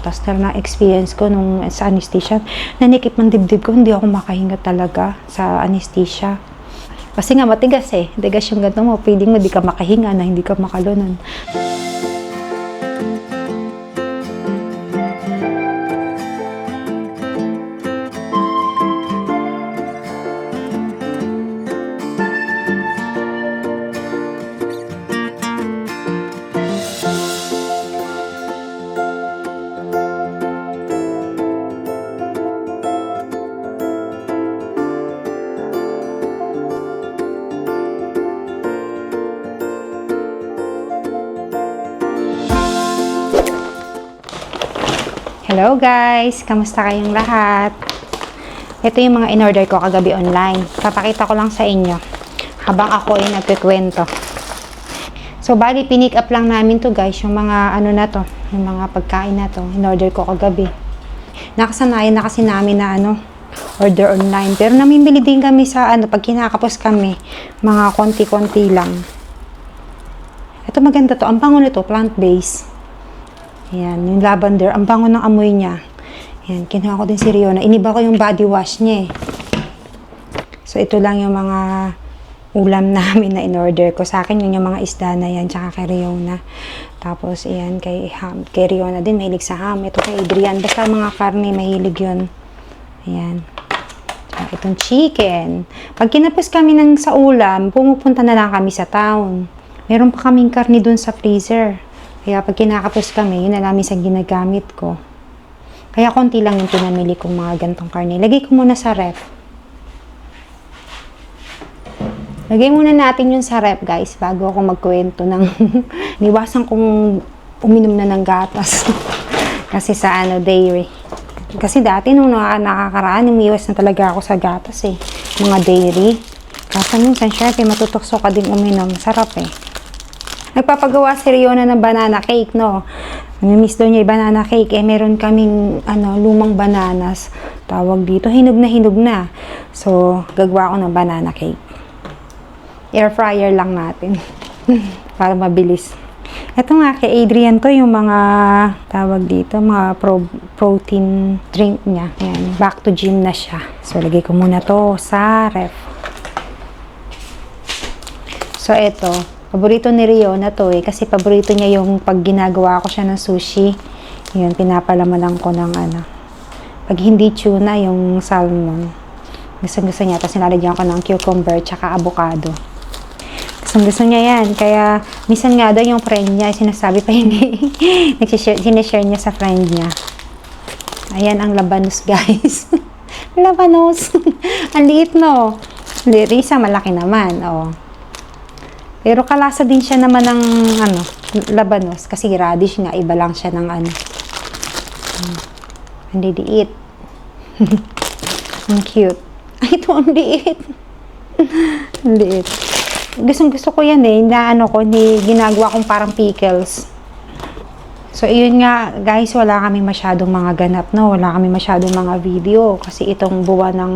Tapos na na-experience ko nung sa anesthesia, nanikip ng dibdib ko, hindi ako makahinga talaga sa anesthesia. Kasi nga matigas eh. Matigas yung ganito mo. Feeling mo di ka makahinga na hindi ka makalunan. Hello guys! Kamusta kayong lahat? Ito yung mga in-order ko kagabi online. Papakita ko lang sa inyo habang ako ay nagkikwento. So, bali, pinick up lang namin to guys, yung mga ano na to, yung mga pagkain na to. In-order ko kagabi. Nakasanayan na kasi namin na ano, order online. Pero namimili din kami sa ano, pag kinakapos kami, mga konti-konti lang. Ito maganda to. Ang bango nito, plant-based. Ayan, yung lavender. Ang bango ng amoy niya. Ayan, kinuha ko din si Riona. Iniba ko yung body wash niya eh. So, ito lang yung mga ulam namin na in-order ko. Sa akin, yun yung mga isda na yan, tsaka kay Riona. Tapos, ayan, kay, ham, kay Riona din, mahilig sa ham. Ito kay Adrian. Basta mga karne, mahilig yun. Ayan. Tsaka itong chicken. Pag kinapos kami ng sa ulam, pumupunta na lang kami sa town. Meron pa kaming karne dun sa freezer. Kaya pag kinakapos kami, yun na namin sa ginagamit ko. Kaya konti lang yung pinamili kong mga gantong karne. Lagay ko muna sa ref. Lagay muna natin yun sa ref, guys, bago ako magkwento ng... Niwasan kong uminom na ng gatas. Kasi sa ano, dairy. Kasi dati nung naka- nakakaraan, umiwas na talaga ako sa gatas eh. Mga dairy. Kasi minsan, syempre, matutokso ka din uminom. Sarap eh. Nagpapagawa si Riona ng banana cake, no? Namimiss daw niya yung banana cake. Eh, meron kaming ano, lumang bananas. Tawag dito, hinog na hinog na. So, gagawa ko ng banana cake. Air fryer lang natin. Para mabilis. Ito nga kay Adrian to yung mga tawag dito, mga pro, protein drink niya. Ayan, back to gym na siya. So, lagay ko muna to sa ref. So, ito. Paborito ni Rio na to eh. Kasi paborito niya yung pag ginagawa ko siya ng sushi. Yun, pinapalamanan ko ng ano. Pag hindi tuna, yung salmon. Gusto gusto niya. Tapos nilalagyan ko ng cucumber tsaka avocado. Gusto gusto niya yan. Kaya, minsan nga daw yung friend niya, sinasabi pa hindi. Sinishare niya sa friend niya. Ayan ang labanos, guys. labanos. ang liit, no? Liit, isa malaki naman, oh. Pero kalasa din siya naman ng ano, labanos. Kasi radish nga, iba lang siya ng ano. Hmm. Ang liit. ang cute. Ay, ito ang liit. ang liit. Gustong gusto ko yan eh, na ano ko, ni ginagawa kong parang pickles. So, yun nga, guys, wala kami masyadong mga ganap, no? Wala kami masyadong mga video. Kasi itong buwan ng,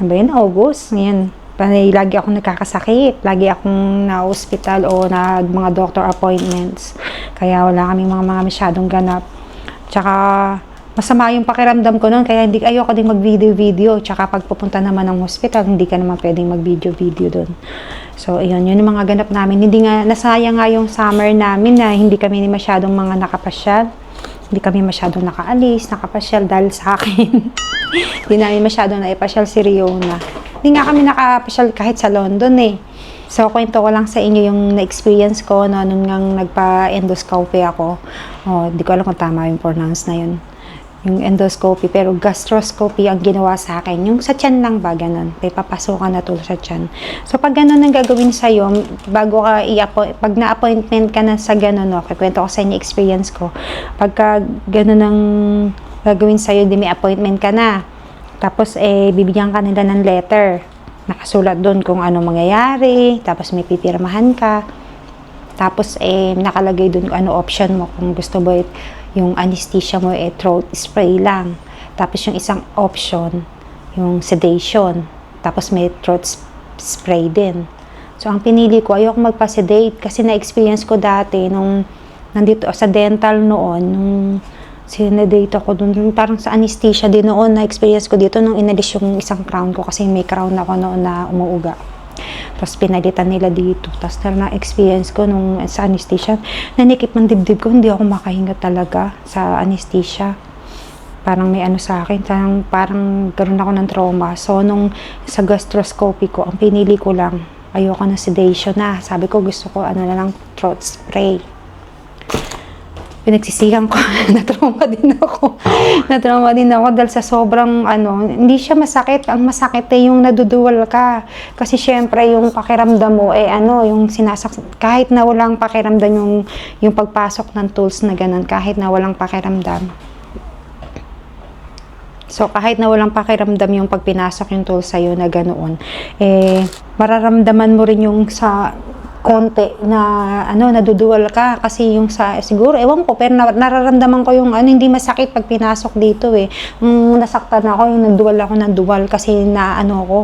ano ba yun, August, ngayon, panay, lagi akong nagkakasakit. Lagi akong na-hospital o nag mga doctor appointments. Kaya wala kami mga, mga masyadong ganap. Tsaka, masama yung pakiramdam ko noon. Kaya hindi, ayoko din mag-video-video. Tsaka pag pupunta naman ng hospital, hindi ka naman pwedeng mag-video-video doon. So, ayun, yun yung mga ganap namin. Hindi nga, nasayang nga yung summer namin na hindi kami ni masyadong mga nakapasyal. Hindi kami masyadong nakaalis, nakapasyal dahil sa akin. hindi namin masyadong naipasyal si Riona. Hindi nga kami nakapasyal kahit sa London eh. So, kwento ko lang sa inyo yung na-experience ko no, nung ngang nagpa-endoscopy ako. Oh, hindi ko alam kung tama yung pronounce na yun. Yung endoscopy, pero gastroscopy ang ginawa sa akin. Yung sa tiyan lang ba, ganun. May papasukan na to sa tiyan. So, pag ganun ang gagawin sa'yo, bago ka i-appoint, pag na-appointment ka na sa ganun, no, kikwento ko sa inyo experience ko, pagka ganun ang gagawin sa'yo, di may appointment ka na. Tapos, eh, bibigyan ka nila ng letter. Nakasulat doon kung ano mangyayari. Tapos, may pipirmahan ka. Tapos, eh, nakalagay doon kung ano option mo. Kung gusto mo, yung anesthesia mo, eh, throat spray lang. Tapos, yung isang option, yung sedation. Tapos, may throat sp- spray din. So, ang pinili ko, ayoko magpa-sedate kasi na-experience ko dati nung nandito sa dental noon, nung sinedate ako dun parang sa anesthesia din noon na experience ko dito nung inalis yung isang crown ko kasi may crown ako noon na umuuga. Tapos pinalitan nila dito. Tapos na na-experience ko nung sa anesthesia, nanikip ng dibdib ko, hindi ako makahinga talaga sa anesthesia. Parang may ano sa akin, parang, parang karoon ako ng trauma. So, nung sa gastroscopy ko, ang pinili ko lang, ayoko na sedation na. Sabi ko, gusto ko ano na lang, throat spray pinagsisihan ko, na-trauma din ako. na-trauma din ako dahil sa sobrang ano, hindi siya masakit. Ang masakit eh yung naduduwal ka. Kasi syempre yung pakiramdam mo eh ano, yung sinasak kahit na walang pakiramdam yung yung pagpasok ng tools na ganun, kahit na walang pakiramdam. So, kahit na walang pakiramdam yung pagpinasok yung tool sa'yo na ganoon, eh, mararamdaman mo rin yung sa konti na ano naduduwal ka kasi yung sa siguro ewan ko pero na, nararamdaman ko yung ano hindi masakit pag pinasok dito eh nung nasaktan ako yung nagduwal ako ng duwal kasi na ano ko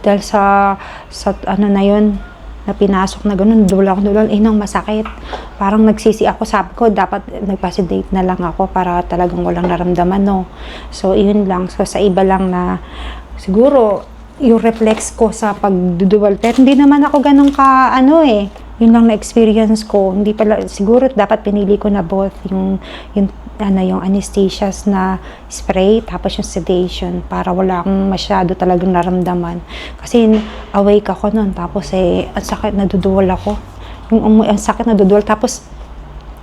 dahil sa sa ano na yun na pinasok na ganun, duwal ako duwal, eh nang masakit. Parang nagsisi ako, sabi ko, dapat nagpasidate na lang ako para talagang walang naramdaman, no. So, yun lang. So, sa iba lang na, siguro, yung reflex ko sa pagduduwal. Pero hindi naman ako ganun ka, ano eh, yun lang na experience ko. Hindi pala, siguro dapat pinili ko na both yung, yung, ano, yung anesthesias na spray, tapos yung sedation, para wala akong masyado talagang naramdaman. Kasi awake ako nun, tapos eh, ang sakit, naduduwal ako. Yung, ang sakit, naduduwal, tapos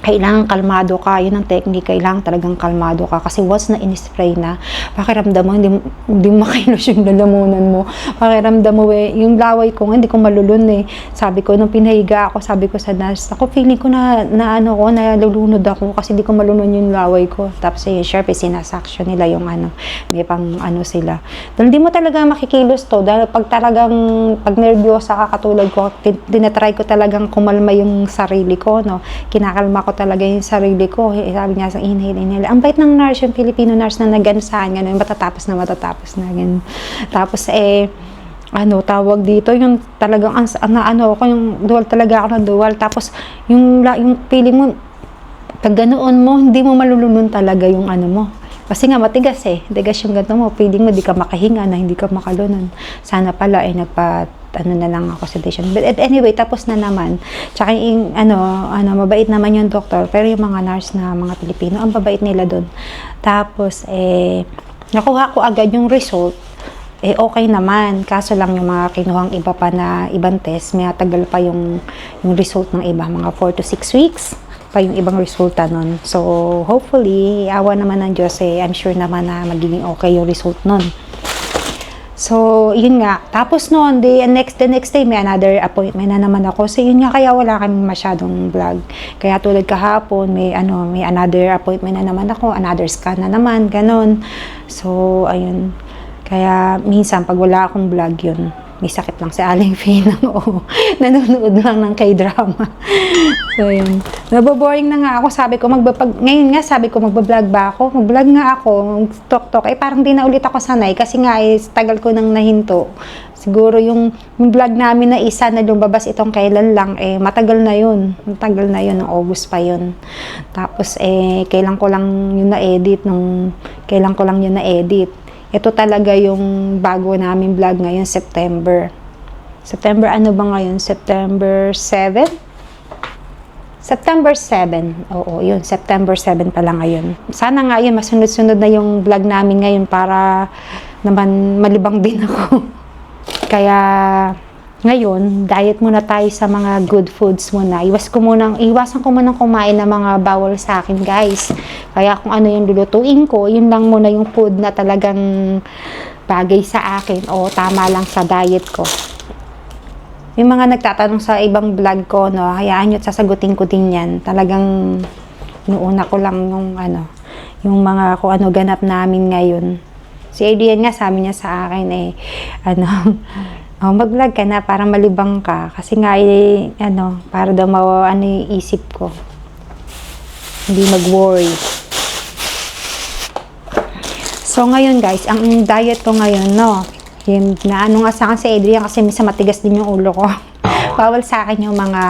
kailangan kalmado ka. Yun ang technique. Kailangan talagang kalmado ka. Kasi once na in-spray na, pakiramdam mo, hindi, hindi makilos yung lalamunan mo. Pakiramdam mo, eh, yung laway ko, hindi ko malulun eh. Sabi ko, nung pinahiga ako, sabi ko sa nurse, ako feeling ko na, na ano ko, na lulunod ako kasi hindi ko malulun yung laway ko. Tapos eh, syempre, sinasaksyon nila yung ano, may pang ano sila. Dahil hindi mo talaga makikilos to. Dahil pag talagang, pag nervyosa ka katulad ko, tin- tinatry ko talagang kumalma yung sarili ko, no. Kinakalma ko talaga yung sarili ko. Eh, sabi niya sa inhale, inhale. Ang bait ng nurse, yung Filipino nurse na nagansaan, gano'n, matatapos na matatapos na, gano'n. Tapos, eh, ano, tawag dito, yung talagang, ang, na, ano, ako, yung dual talaga ako ng dual. Tapos, yung, yung feeling mo, pag ganoon mo, hindi mo malulunod talaga yung ano mo. Kasi nga matigas eh. Tigas yung ganito mo. Feeling mo di ka makahinga na hindi ka makalunan. Sana pala eh nagpa ano na lang ako sedation. But anyway, tapos na naman. Tsaka yung ano, ano, mabait naman yung doktor. Pero yung mga nurse na mga Pilipino, ang babait nila doon. Tapos, eh, nakuha ko agad yung result eh okay naman. Kaso lang yung mga kinuhang iba pa na ibang test, may tagal pa yung, yung result ng iba, mga 4 to 6 weeks pa yung ibang resulta nun. So, hopefully, awa naman ng Diyos eh, I'm sure naman na magiging okay yung result nun. So, yun nga. Tapos noon, the next, the next day, may another appointment na naman ako. So, yun nga, kaya wala kami masyadong vlog. Kaya tulad kahapon, may, ano, may another appointment na naman ako, another scan na naman, ganon. So, ayun. Kaya, minsan, pag wala akong vlog yun, may sakit lang si Aling Fina. Oo, nanonood lang ng k-drama. so, yun. Naboboring na nga ako. Sabi ko, magbapag, ngayon nga, sabi ko, magbablog ba ako? Magblog nga ako, tok-tok. Eh, parang di na ulit ako sanay kasi nga, eh, tagal ko nang nahinto. Siguro yung, yung vlog namin na isa na lumabas itong kailan lang, eh, matagal na yun. Matagal na yun, ng August pa yun. Tapos, eh, kailan ko lang yun na-edit, nung, kailan ko lang yun na-edit. Ito talaga yung bago namin vlog ngayon, September. September, ano ba ngayon? September 7? September 7. Oo, yun. September 7 pa lang ngayon. Sana nga yun, masunod-sunod na yung vlog namin ngayon para naman malibang din ako. Kaya, ngayon, diet muna tayo sa mga good foods muna. Iwas ko muna, iwasan ko muna kumain ng mga bawal sa akin, guys. Kaya kung ano yung lulutuin ko, yun lang muna yung food na talagang bagay sa akin o tama lang sa diet ko. Yung mga nagtatanong sa ibang vlog ko, no, hayaan nyo at sasagutin ko din yan. Talagang inuuna ko lang yung ano, yung mga kung ano ganap namin ngayon. Si Adrian nga sabi niya sa akin eh, ano, oh, mag-vlog ka na para malibang ka. Kasi nga, eh, ano, para daw mawa, ano yung isip ko. Hindi mag-worry. So, ngayon guys, ang diet ko ngayon, no, yung, na ano nga sa akin si Adrian kasi minsan matigas din yung ulo ko. Bawal sa akin yung mga,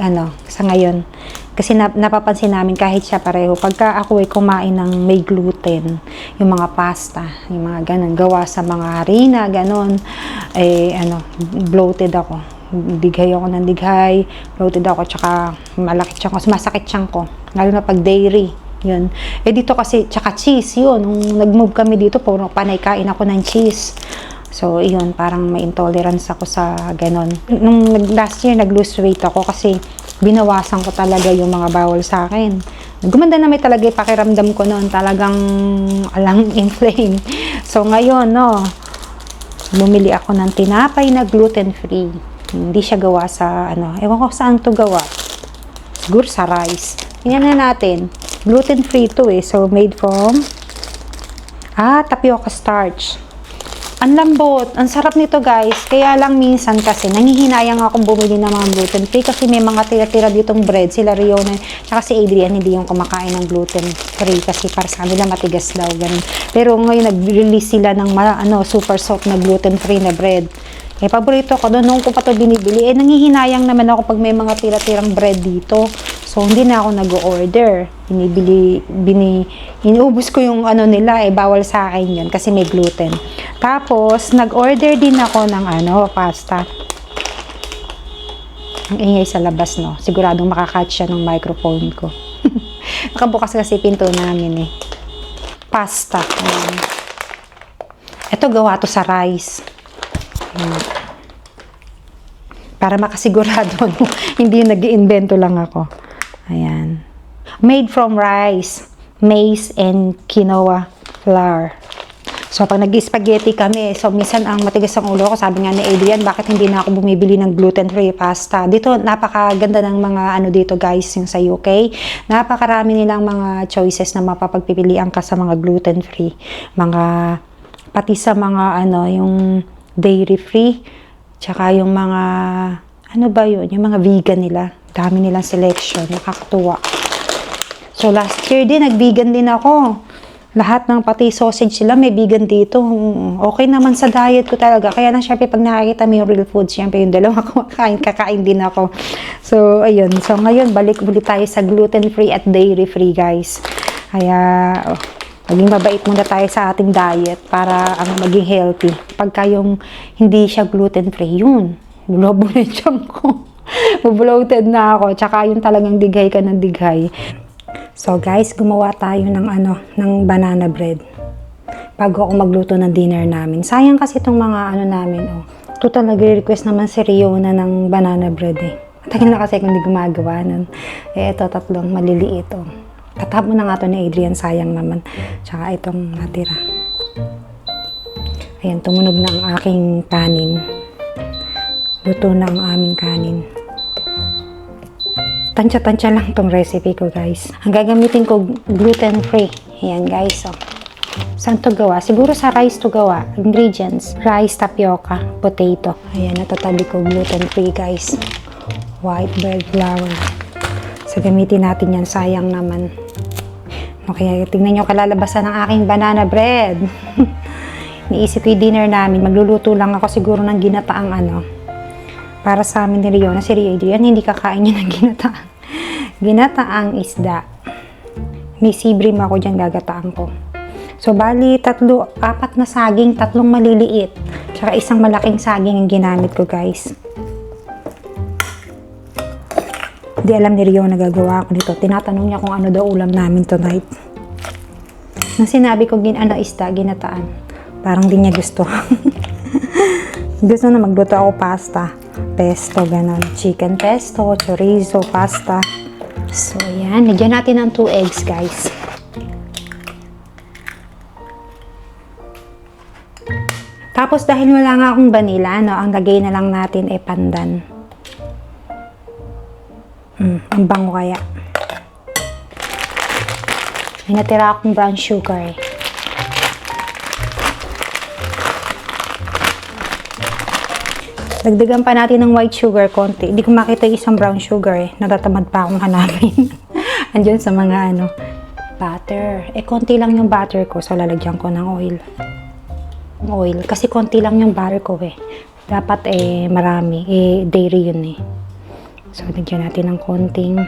ano, sa ngayon. Kasi na, napapansin namin kahit siya pareho, pagka ako ay kumain ng may gluten, yung mga pasta, yung mga ganun, gawa sa mga harina, ganun, eh, ano, bloated ako. Dighay ako ng dighay, bloated ako, tsaka malaki tiyan ko, sumasakit tiyan ko. Lalo na pag dairy, yun. Eh dito kasi, tsaka cheese, yun. Nung nag-move kami dito, puro panay kain ako ng cheese. So, yun, parang may intolerance ako sa ganon. Nung last year, nag-lose weight ako kasi binawasan ko talaga yung mga bawal sa akin. Gumanda na may talaga yung pakiramdam ko noon. Talagang alang inflame. So, ngayon, no, bumili ako ng tinapay na gluten-free. Hindi siya gawa sa, ano, ewan ko saan to gawa. Siguro sa rice. Tingnan na natin. Gluten-free to eh. So, made from, ah, tapioca starch. Ang lambot. Ang sarap nito guys. Kaya lang minsan kasi nangihinayang akong bumili ng mga gluten free kasi may mga tira-tira ditong bread. Sila Riona, tsaka si Adrian hindi yung kumakain ng gluten free kasi para sa kanila matigas daw. Ganun. Pero ngayon nag-release sila ng ano, super soft na gluten free na bread. Eh, paborito ko doon, nung ko pa ito binibili, eh, nangihinayang naman ako pag may mga tira-tirang bread dito. So, hindi na ako nag-order. Binibili, bini, inuubos ko yung ano nila, eh, bawal sa akin yan kasi may gluten. Tapos, nag-order din ako ng ano, pasta. Ang ingay sa labas, no? Siguradong makakatch siya ng microphone ko. Nakabukas kasi pinto namin, eh. Pasta. Ayan. Ito, gawa to sa rice. Ayan. Para makasigurado, no? hindi nag iimbento lang ako. Ayan. Made from rice, maize, and quinoa flour. So, pag nag-spaghetti kami, so minsan ang matigas ang ulo ko, sabi nga ni Adrian, bakit hindi na ako bumibili ng gluten-free pasta? Dito, napakaganda ng mga ano dito guys, yung sa UK. Napakarami nilang mga choices na mapapagpipilian ka sa mga gluten-free. Mga, pati sa mga ano, yung dairy-free, tsaka yung mga, ano ba yun, yung mga vegan nila. Dami nilang selection, nakakatuwa. So, last year din, nag-vegan din ako. Lahat ng pati sausage sila, may vegan dito. Mm, Okay naman sa diet ko talaga. Kaya lang, syempre, pag nakakita mo yung real food, syempre, yung dalawa kumakain, kakain din ako. So, ayun. So, ngayon, balik ulit tayo sa gluten-free at dairy-free, guys. Kaya, oh, maging mabait muna tayo sa ating diet para ang maging healthy. Pagka yung hindi siya gluten-free, yun. Bulobo na yung ko. Bloated na ako. Tsaka yung talagang dighay ka ng dighay. So guys, gumawa tayo ng ano, ng banana bread. Bago ako magluto ng dinner namin. Sayang kasi itong mga ano namin, oh. Total nagre-request naman si Riona ng banana bread eh. Tagal na kasi kung hindi gumagawa nun. Eh, ito tatlong maliliit, oh. Tatapon na nga to ni Adrian, sayang naman. Tsaka itong natira. Ayan, tumunog na ang aking kanin. Luto na ang aming kanin tansya-tansya lang tong recipe ko guys. Ang gagamitin ko gluten-free. Ayan guys. Oh. Saan to gawa? Siguro sa rice to gawa. Ingredients. Rice, tapioca, potato. Ayan, natatabi ko gluten-free guys. White bread flour. So gamitin natin yan. Sayang naman. Okay, tingnan nyo kalalabasan ng aking banana bread. Niisip ko yung dinner namin. Magluluto lang ako siguro ng ginataang ano. Para sa amin ni Riona, si Adrian, hindi kakain niya ng ginataang. Ginataang isda. May sibrim ako dyan gagataan ko. So, bali, tatlo, apat na saging, tatlong maliliit. Tsaka isang malaking saging ang ginamit ko, guys. Hindi alam ni Rio na gagawa ko nito. Tinatanong niya kung ano daw ulam namin tonight. Nang sinabi ko gin ano isda, ginataan. Parang di niya gusto. gusto na magluto ako pasta. Pesto, ganon. Chicken pesto, chorizo, pasta. So, yan. Nagyan natin ng 2 eggs, guys. Tapos, dahil wala nga akong vanilla, no, ang lagay na lang natin ay pandan. Mm, ang bango kaya. May natira akong brown sugar eh. Dagdagan pa natin ng white sugar konti. Hindi ko makita yung isang brown sugar eh. Natatamad pa akong hanapin. Andyan sa mga ano, butter. Eh, konti lang yung butter ko. So, lalagyan ko ng oil. Oil. Kasi konti lang yung butter ko eh. Dapat eh, marami. Eh, dairy yun eh. So, lagyan natin ng konting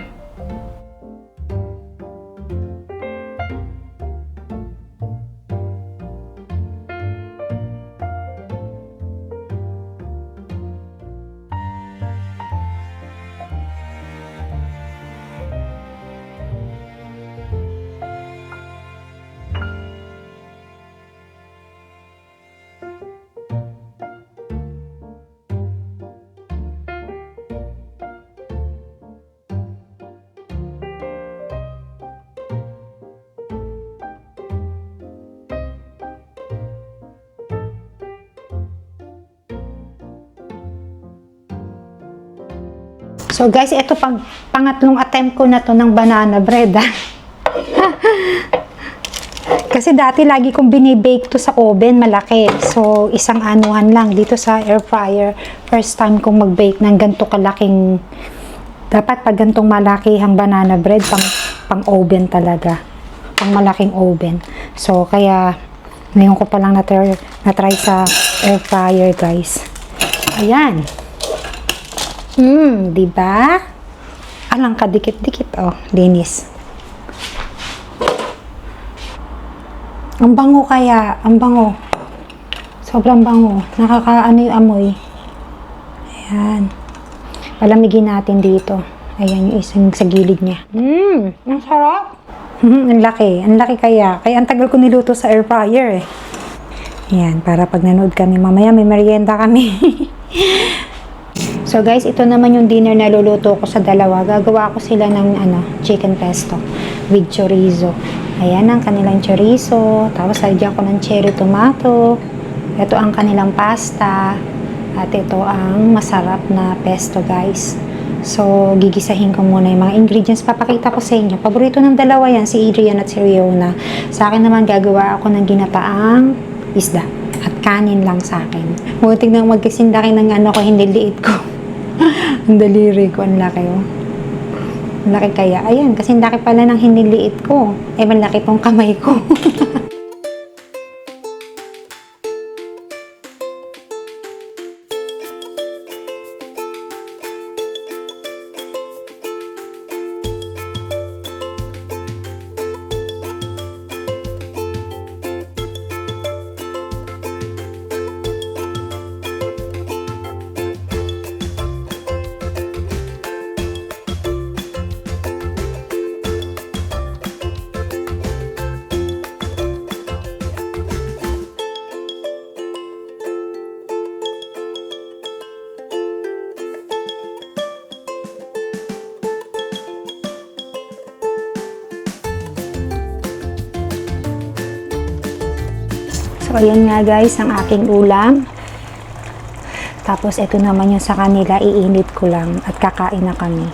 So guys, ito pag pangatlong attempt ko na to ng banana bread. ah. Kasi dati lagi kong binibake to sa oven, malaki. So, isang anuhan lang dito sa air fryer. First time kong mag-bake ng ganito kalaking dapat pag gantong malaki ang banana bread, pang, pang oven talaga. Pang malaking oven. So, kaya ngayon ko pa lang na-try sa air fryer, guys. Ayan. Hmm, di ba? Alang kadikit-dikit, oh, linis. Ang bango kaya, ang bango. Sobrang bango. Nakakaano yung amoy. Ayan. Palamigin natin dito. Ayan yung isang sa gilid niya. Mmm, ang sarap. Hmm, ang laki. Ang laki kaya. Kaya ang tagal ko niluto sa air fryer eh. Ayan, para pag nanood kami mamaya, may merienda kami. so guys, ito naman yung dinner na luluto ko sa dalawa. Gagawa ko sila ng ano, chicken pesto with chorizo. Ayan ang kanilang chorizo. Tapos lagyan ko ng cherry tomato. Ito ang kanilang pasta. At ito ang masarap na pesto guys. So, gigisahin ko muna yung mga ingredients. Papakita ko sa inyo. Paborito ng dalawa yan, si Adrian at si Riona. Sa akin naman, gagawa ako ng ginataang isda. At kanin lang sa akin. Muntik nang magkasindaki ng ano ko, hindi liit ko. ang daliri ko, ang laki oh. Ang laki kaya. Ayan, kasi ang laki pala ng hiniliit ko. Eh, malaki tong kamay ko. So, ayan nga guys, ang aking ulam. Tapos, ito naman yung sa kanila, iinit ko lang at kakain na kami.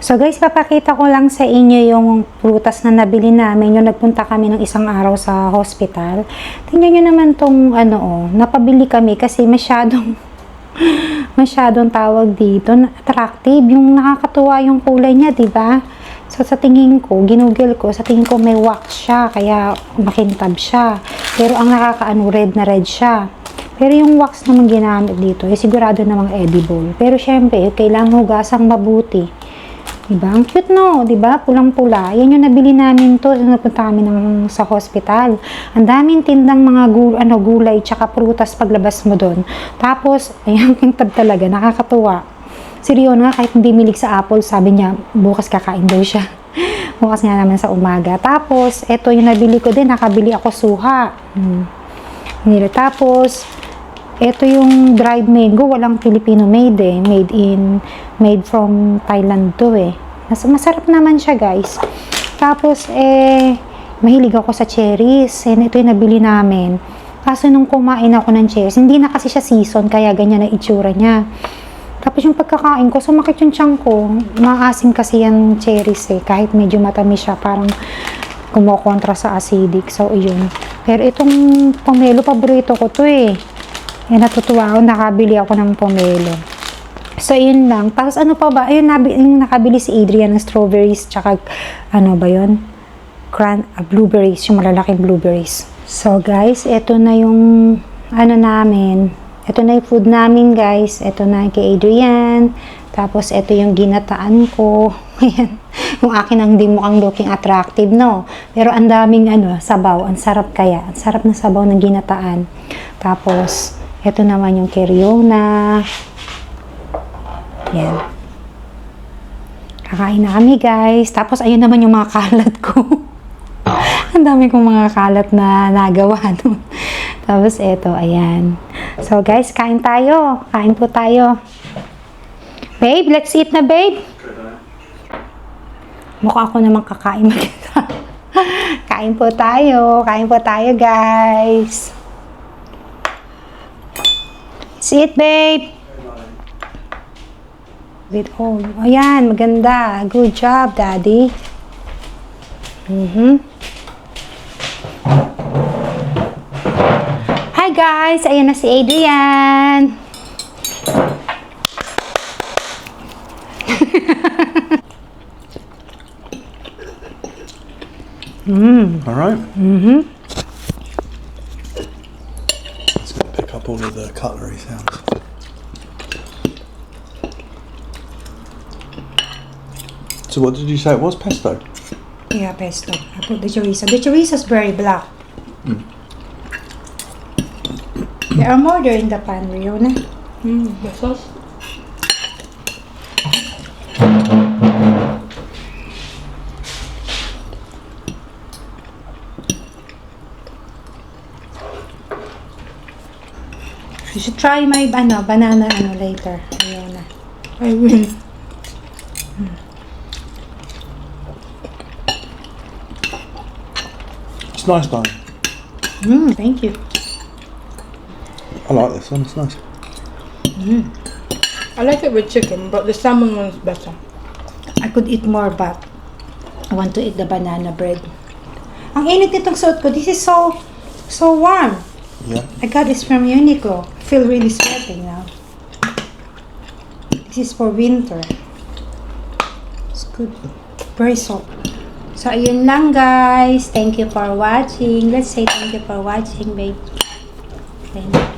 So guys, papakita ko lang sa inyo yung prutas na nabili namin. Yung nagpunta kami ng isang araw sa hospital. Tingnan nyo naman tong ano oh, napabili kami kasi masyadong masyadong tawag dito, attractive. Yung nakakatuwa yung kulay niya, di ba? So sa tingin ko, ginugel ko, sa tingin ko may wax siya, kaya makintab siya. Pero ang nakakaano, red na red siya. Pero yung wax naman ginamit dito, eh, sigurado namang edible. Pero syempre, kailangan hugasang mabuti. Diba? Ang cute no, diba? Pulang-pula. Yan yung nabili namin to napunta kami ng, sa hospital. Ang daming tindang mga gul, ano, gulay tsaka prutas paglabas mo doon. Tapos, ayan, kintab talaga. Nakakatuwa. Si Rion nga, kahit hindi milig sa apple, sabi niya, bukas kakain daw siya. bukas nga naman sa umaga. Tapos, eto yung nabili ko din. Nakabili ako suha. Hmm. Nila. Tapos, ito yung dried mango, walang Filipino made eh. Made in, made from Thailand to eh. Mas, masarap naman siya guys. Tapos eh, mahilig ako sa cherries. And ito yung nabili namin. Kaso nung kumain ako ng cherries, hindi na kasi siya season, kaya ganyan na itsura niya. Tapos yung pagkakain ko, sumakit yung tiyan ko. Maasim kasi yan cherries eh. Kahit medyo matamis siya, parang kumokontra sa acidic. So, yun. Pero itong pomelo, paborito ko to eh. Yan, natutuwa ako. Nakabili ako ng pomelo. So, yun lang. Tapos, ano pa ba? Ayun, nabi, yung nakabili si Adrian ng strawberries, tsaka, ano ba yun? Cran ah, blueberries, yung malalaking blueberries. So, guys, ito na yung, ano namin. Ito na yung food namin, guys. Ito na kay Adrian. Tapos, ito yung ginataan ko. Ayan. yung akin ang di mukhang looking attractive, no? Pero ang daming, ano, sabaw. Ang sarap kaya. Ang sarap na sabaw ng ginataan. Tapos, ito naman yung Keriona. Yan. Kakain na kami, guys. Tapos, ayun naman yung mga kalat ko. Ang dami kong mga kalat na nagawa. No? Tapos, eto, ayan. So, guys, kain tayo. Kain po tayo. Babe, let's eat na, babe. Mukha ako naman kakain Kain po tayo. Kain po tayo, guys. Let's eat, babe. with all. Ayan, maganda. Good job, Daddy. Mhm. Guys! Ayan na si Adrian. All right. Mm-hmm. It's going to pick up all of the cutlery sounds. So what did you say it was? Pesto? Yeah, pesto. I put the chorizo. The chorizo is very black. There are more there in the pan, Riona. Mm, the sauce. You should try my ano, banana ano later. Riona. I will. It's nice, darling. Mm, thank you. I like this one. It's nice. I like it with chicken, but the salmon one's better. I could eat more but I want to eat the banana bread. Ang init nitong suot ko. This is so, so warm. Yeah. I got this from Uniqlo. I feel really sweaty now. This is for winter. It's good. Very soft. So, ayun lang guys. Thank you for watching. Let's say thank you for watching, babe. Thank you.